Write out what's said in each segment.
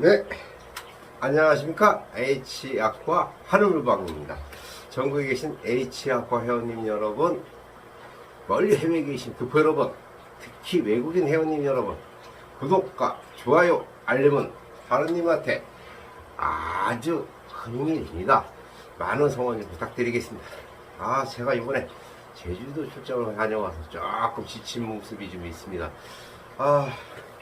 네, 안녕하십니까 H학과 하늘물방입니다. 전국에 계신 H학과 회원님 여러분, 멀리 해외에 계신 교포 여러분, 특히 외국인 회원님 여러분, 구독과 좋아요, 알림은 하느님한테 아주 큰 힘이 됩니다. 많은 성원 좀 부탁드리겠습니다. 아, 제가 이번에 제주도 출장을 다녀와서 조금 지친 모습이 좀 있습니다. 아,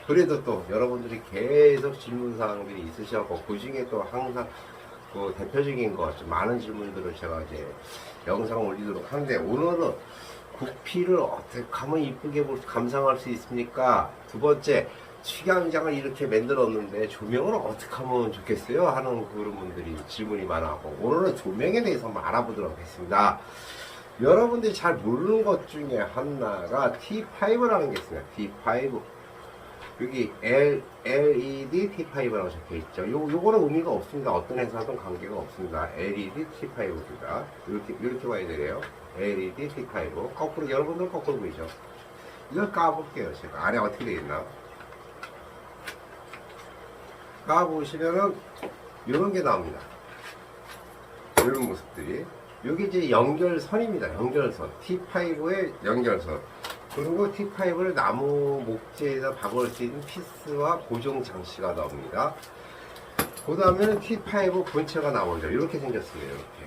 그래도 또 여러분들이 계속 질문 사항들이 있으셔고 그 중에 또 항상 그 대표적인 거좀 많은 질문들을 제가 이제 영상 올리도록 하는데 오늘은 국피를 어떻게 하면 이쁘게 볼- 감상할 수 있습니까? 두 번째 취향장을 이렇게 만들었는데 조명을 어떻게 하면 좋겠어요? 하는 그런 분들이 질문이 많아고 오늘은 조명에 대해서 한번 알아보도록 하겠습니다. 여러분들이 잘 모르는 것 중에 하나가 T5라는 게 있습니다. T5 여기 L, LED T5라고 적혀 있죠. 요, 요거는 의미가 없습니다. 어떤 회사든 관계가 없습니다. LED T5입니다. 이렇게, 이렇게 봐야 되네요. LED T5. 거꾸로, 여러분들 거꾸로 보이죠? 이걸 까볼게요. 제가. 안에 어떻게 되어 있나? 까보시면은, 요런 게 나옵니다. 이런 모습들이. 여기 이제 연결선입니다. 연결선. T5의 연결선. 그리고 T5를 나무 목재에다 박을 수 있는 피스와 고정 장치가 나옵니다. 그 다음에는 T5 본체가 나오죠. 이렇게 생겼습니다. 이렇게.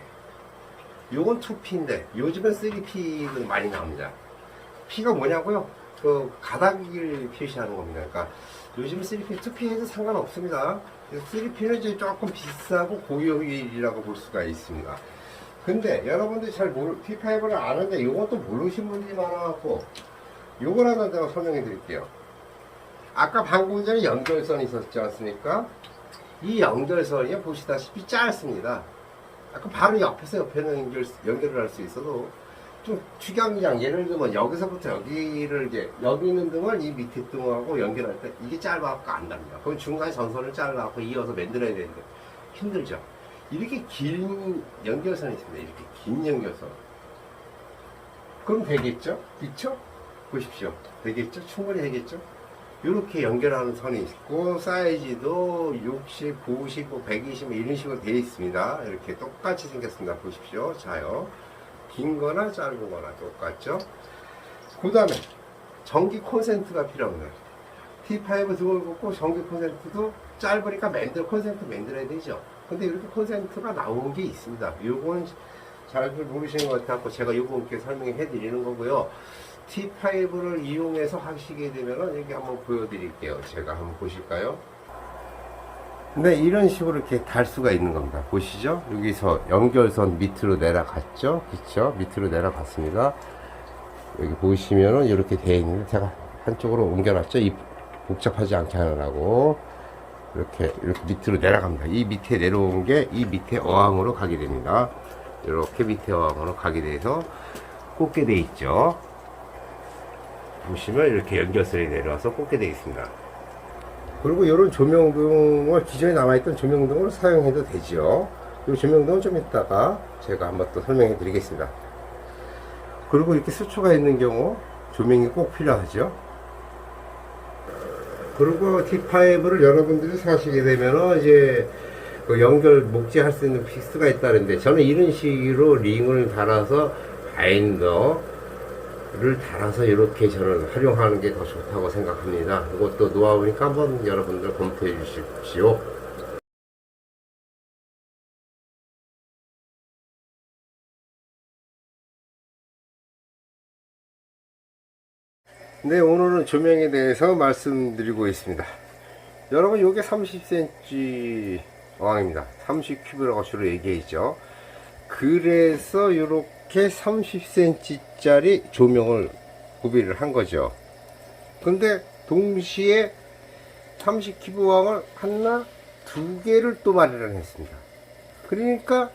요건 2P인데 요즘은 3P도 많이 나옵니다. P가 뭐냐고요? 그 가닥을 표시하는 겁니다. 그러니까 요즘 3P, 2P 해도 상관없습니다. 3P는 이제 조금 비싸고 고효율이라고 볼 수가 있습니다. 근데 여러분들이 잘 모르, T5를 아는데 요것도 모르신 분들이 많아갖고 요걸 하나 제가 설명해 드릴게요. 아까 방금 전에 연결선이 있었지 않습니까? 이 연결선이 보시다시피 짧습니다. 아까 바로 옆에서 옆에는 연결, 연결을 할 수 있어도 좀 축양장 예를 들면 여기서부터 여기를 이제 여기 있는 등을 이 밑에 등하고 연결할 때 이게 짧아갖고 안 답니다. 그럼 중간에 전선을 잘라갖고 이어서 만들어야 되는데 힘들죠. 이렇게 긴 연결선이 있습니다. 이렇게 긴 연결선. 그럼 되겠죠? 그쵸? 보십시오. 되겠죠? 충분히 되겠죠? 이렇게 연결하는 선이 있고 사이즈도 60, 90, 120 이런 식으로 되어 있습니다. 이렇게 똑같이 생겼습니다. 보십시오. 자요. 긴 거나 짧은 거나 똑같죠? 그 다음에 전기 콘센트가 필요합니다. T5 등을 긋고 전기 콘센트도 짧으니까 만들, 콘센트 만들어야 되죠. 근데 이렇게 콘센트가 나온 게 있습니다. 요건 잘 모르시는 것 같아서 제가 요분께 설명해 드리는 거고요. T5를 이용해서 하시게 되면은 여기 한번 보여드릴게요. 제가 한번 보실까요? 네, 이런 식으로 이렇게 달 수가 있는 겁니다. 보시죠? 여기서 연결선 밑으로 내려갔죠? 그쵸? 밑으로 내려갔습니다. 여기 보시면은 이렇게 되어 있는데 제가 한쪽으로 옮겨놨죠? 이 복잡하지 않게 하느라고. 이렇게, 이렇게 밑으로 내려갑니다. 이 밑에 내려온 게 이 밑에 어항으로 가게 됩니다. 이렇게 밑에 어항으로 가게 돼서 꽂게 돼 있죠. 보시면 이렇게 연결선이 내려와서 꽂게 되어 있습니다. 그리고 이런 조명등을 기존에 남아있던 조명등을 사용해도 되죠. 이 조명등은 좀 이따가 제가 한번 또 설명해 드리겠습니다. 그리고 이렇게 수초가 있는 경우 조명이 꼭 필요하죠. 그리고 T5를 여러분들이 사시게 되면은 이제 그 연결 목재 할 수 있는 피스가 있다는데 저는 이런 식으로 링을 달아서 바인더 를 달아서 이렇게 저는 활용하는 게 더 좋다고 생각합니다. 이것도 노하우니까 한번 여러분들 검토해 주십시오. 네, 오늘은 조명에 대해서 말씀드리고 있습니다. 여러분, 요게 30cm 어항입니다. 30큐브라고 주로 얘기했죠. 그래서 이렇게 30cm짜리 조명을 구비를 한 거죠. 근데 동시에 30큐브 왕을 하나, 두 개를 또 마련을 했습니다. 그러니까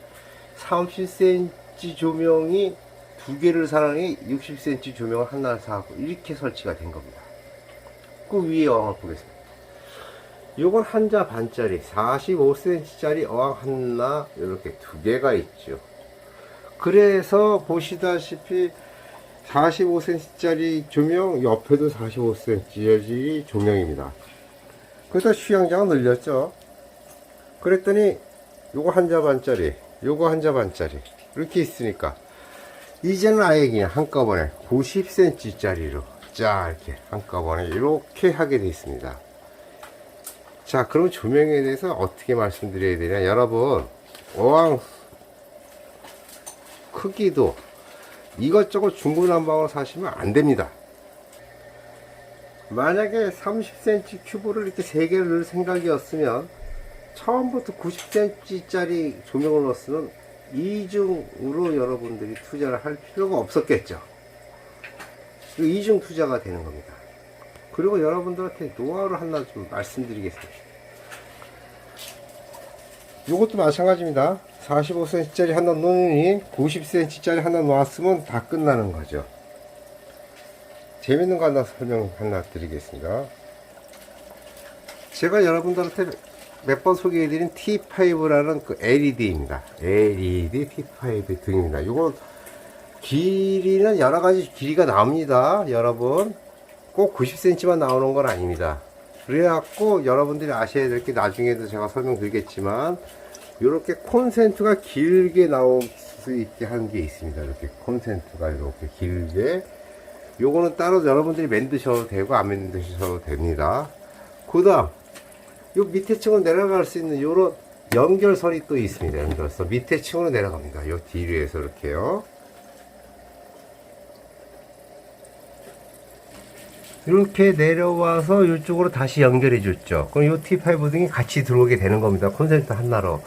30cm 조명이 두 개를 사느니 60cm 조명을 하나 사고 이렇게 설치가 된 겁니다. 그 위에 어항을 보겠습니다. 요건 한자 반짜리 45cm짜리 어항 하나 이렇게 두 개가 있죠. 그래서 보시다시피 45cm짜리 조명 옆에도 45cm짜리 조명입니다. 그래서 휴양장을 늘렸죠. 그랬더니 요거 한 자 반짜리 요거 한 자 반짜리 이렇게 있으니까 이제는 아예 그냥 한꺼번에 90cm 짜리로 자 이렇게 한꺼번에 이렇게 하게 되어 있습니다 자 그럼 조명에 대해서 어떻게 말씀드려야 되냐? 여러분 어항 크기도 이것저것 중구난방으로 사시면 안 됩니다. 만약에 30cm 큐브를 이렇게 3개를 넣을 생각이었으면 처음부터 90cm 짜리 조명을 넣었으면 이중으로 여러분들이 투자를 할 필요가 없었겠죠. 이거 이중 투자가 되는 겁니다 그리고 여러분들한테 노하우를 하나 좀 말씀드리겠습니다. 이것도 마찬가지입니다. 45cm짜리 하나 놓으니 90cm짜리 하나 놓았으면 다 끝나는 거죠. 재밌는 거 하나 설명 하나 드리겠습니다. 제가 여러분들한테 몇 번 소개해드린 T5라는 그 LED입니다. LED T5 등입니다. 이거 길이는 여러 가지 길이가 나옵니다 여러분 꼭 90cm만 나오는 건 아닙니다. 그래갖고 여러분들이 아셔야 될 게 나중에도 제가 설명드리겠지만 이렇게 콘센트가 길게 나올 수 있게 하는 게 있습니다. 이렇게 콘센트가 이렇게 길게. 요거는 따로 여러분들이 만드셔도 되고 안 만드셔도 됩니다. 그 다음 요 밑에 층으로 내려갈 수 있는 요런 연결선이 또 있습니다. 연결선. 밑에 층으로 내려갑니다. 요 뒤로에서 이렇게요 이렇게 내려와서 이쪽으로 다시 연결해 줬죠. 그럼 이 T5 등이 같이 들어오게 되는 겁니다. 콘센트 하나로.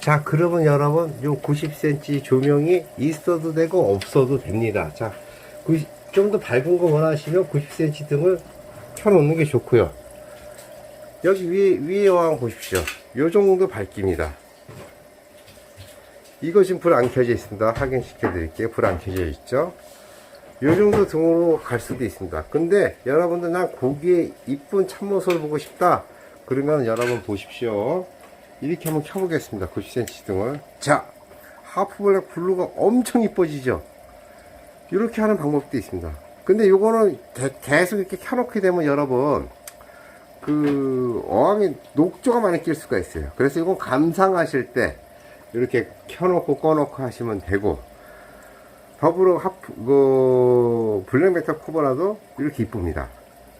자, 그러면 여러분, 요 90cm 조명이 있어도 되고 없어도 됩니다. 자, 좀 더 밝은 거 원하시면 90cm 등을 켜놓는 게 좋고요. 여기 위에, 위에 왕 보십시오. 요 정도 밝기입니다. 이거 지금 불 안 켜져 있습니다. 확인시켜 드릴게요. 불 안 켜져 있죠? 요 정도 등으로 갈 수도 있습니다. 근데 여러분들 난 고기의 이쁜 참모습을 보고 싶다. 그러면 여러분 보십시오. 이렇게 한번 켜보겠습니다. 90cm 등을. 자, 하프블랙 블루가 엄청 이뻐지죠? 이렇게 하는 방법도 있습니다. 근데 요거는 개- 계속 이렇게 켜놓게 되면 여러분, 그, 어항에 녹조가 많이 낄 수가 있어요. 그래서 이건 감상하실 때 이렇게 켜놓고 꺼놓고 하시면 되고, 더불어 하프, 그, 블랙메탈 코버라도 이렇게 이쁩니다.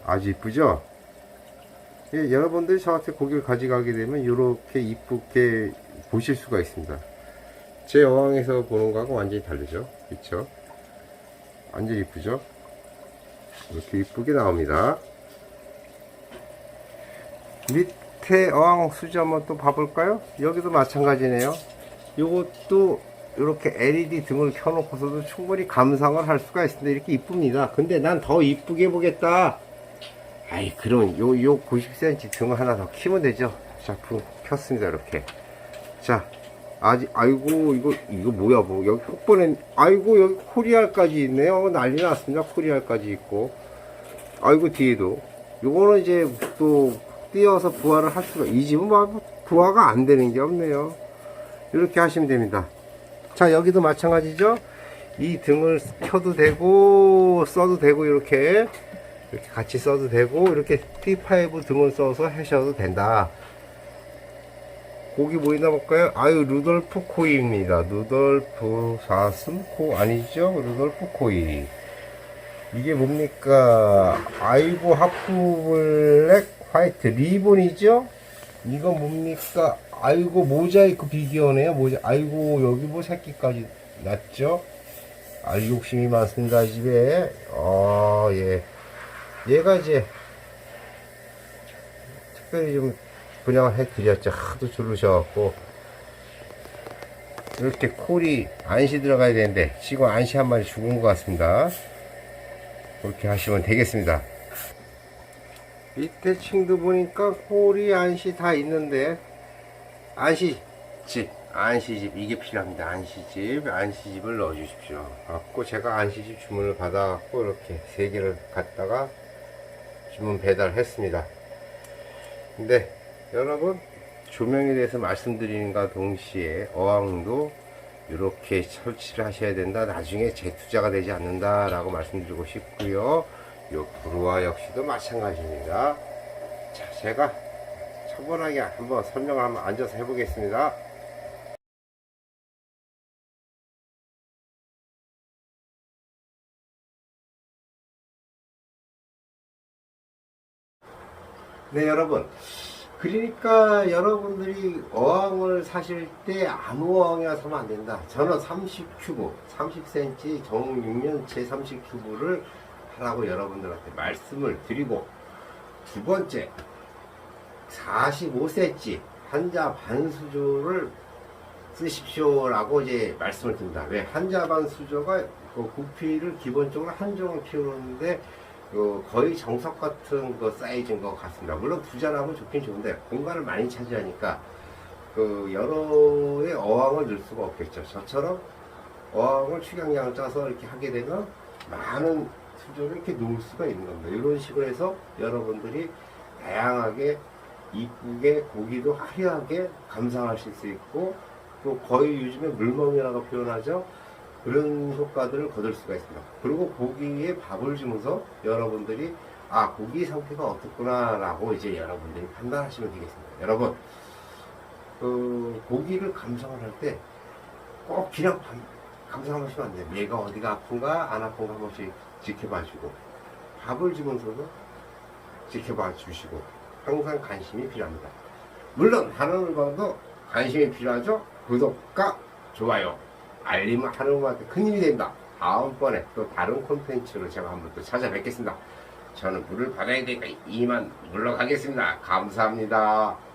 아주 이쁘죠? 예, 여러분들이 저한테 고기를 가져가게 되면 이렇게 이쁘게 보실 수가 있습니다. 제 어항에서 보는 거하고 완전히 다르죠? 그쵸? 완전 이쁘죠? 이렇게 이쁘게 나옵니다. 밑에 어항 수지 한번 또 봐볼까요? 여기도 마찬가지네요. 요것도 이렇게 LED 등을 켜놓고서도 충분히 감상을 할 수가 있습니다. 이렇게 이쁩니다. 근데 난 더 이쁘게 보겠다. 아이, 그럼 요, 요 90cm 등을 하나 더 키면 되죠. 자, 불 켰습니다. 이렇게. 자, 아직, 아이고, 이거, 이거 뭐야, 뭐, 여기 폭번엔, 아이고, 여기 코리알까지 있네요. 난리 났습니다. 코리알까지 있고. 아이고, 뒤에도. 요거는 이제 또, 띄어서 부화를 할 수가, 이 집은 뭐, 부화가 안 되는 게 없네요. 이렇게 하시면 됩니다. 자, 여기도 마찬가지죠? 이 등을 켜도 되고, 써도 되고, 이렇게. 이렇게 같이 써도 되고, 이렇게 T5 등을 써서 하셔도 된다. 고기 뭐 있나 볼까요? 아유, 루돌프 코이입니다. 루돌프 사슴 코 아니죠? 루돌프 코이. 이게 뭡니까? 아이고, 하프 블랙 화이트 리본이죠? 이거 뭡니까? 아이고, 모자이크 비디오네요. 모자, 아이고, 여기 뭐 새끼까지 났죠? 아, 욕심이 많습니다, 이 집에. 아, 예. 얘가 이제, 특별히 좀 분양을 해드렸죠. 하도 주르셔갖고. 이렇게 콜이 안시 들어가야 되는데, 지금 안시 한 마리 죽은 것 같습니다. 그렇게 하시면 되겠습니다. 밑에 층도 보니까 콜이 안시 다 있는데, 안시집, 안시집, 이게 필요합니다. 안시집, 안시집을 넣어 주십시오. 갖고 제가 안시집 주문을 받아 갖고 이렇게 세 개를 갖다가 주문 배달했습니다. 근데 여러분 조명에 대해서 말씀드리는가 동시에 어항도 이렇게 설치를 하셔야 된다. 나중에 재투자가 되지 않는다 라고 말씀드리고 싶고요. 요 브루와 역시도 마찬가지입니다. 자, 제가 차분하게 한번 설명을 한번 앉아서 해보겠습니다. 네, 여러분. 그러니까 여러분들이 어항을 사실 때 아무 어항이나 사면 안 된다. 저는 30큐브, 30cm 정육면체 30큐브를 하라고 여러분들한테 말씀을 드리고 두 번째 45cm 한자 반 수조를 쓰십시오라고 이제 말씀을 드립니다. 왜 한자 반 수조가 그 구피를 기본적으로 한 종을 키우는데 그 거의 정석 같은 그 사이즈인 것 같습니다. 물론 부자라면 좋긴 좋은데 공간을 많이 차지하니까 그 여러의 어항을 넣을 수가 없겠죠. 저처럼 어항을 축양량을 짜서 이렇게 하게 되면 많은 수조를 이렇게 놓을 수가 있는 겁니다. 이런 식으로 해서 여러분들이 다양하게 이쁘게 고기도 화려하게 감상하실 수 있고 또 거의 요즘에 물멍이라고 표현하죠. 그런 효과들을 거둘 수가 있습니다. 그리고 고기에 밥을 주면서 여러분들이 아 고기 상태가 어떻구나라고 이제 여러분들이 판단하시면 되겠습니다. 여러분 그 고기를 감상을 할 때 꼭 그냥 감- 감상하시면 안 돼요. 얘가 어디가 아픈가 안 아픈가 한 번씩 지켜봐주고 밥을 주면서도 지켜봐 주시고 항상 관심이 필요합니다. 물론 하늘을 봐도 관심이 필요하죠. 구독과 좋아요, 알림 하늘한테 큰 힘이 됩니다. 다음번에 또 다른 콘텐츠로 제가 한번 또 찾아뵙겠습니다. 저는 물을 받아야 되니까 이만 물러가겠습니다. 감사합니다.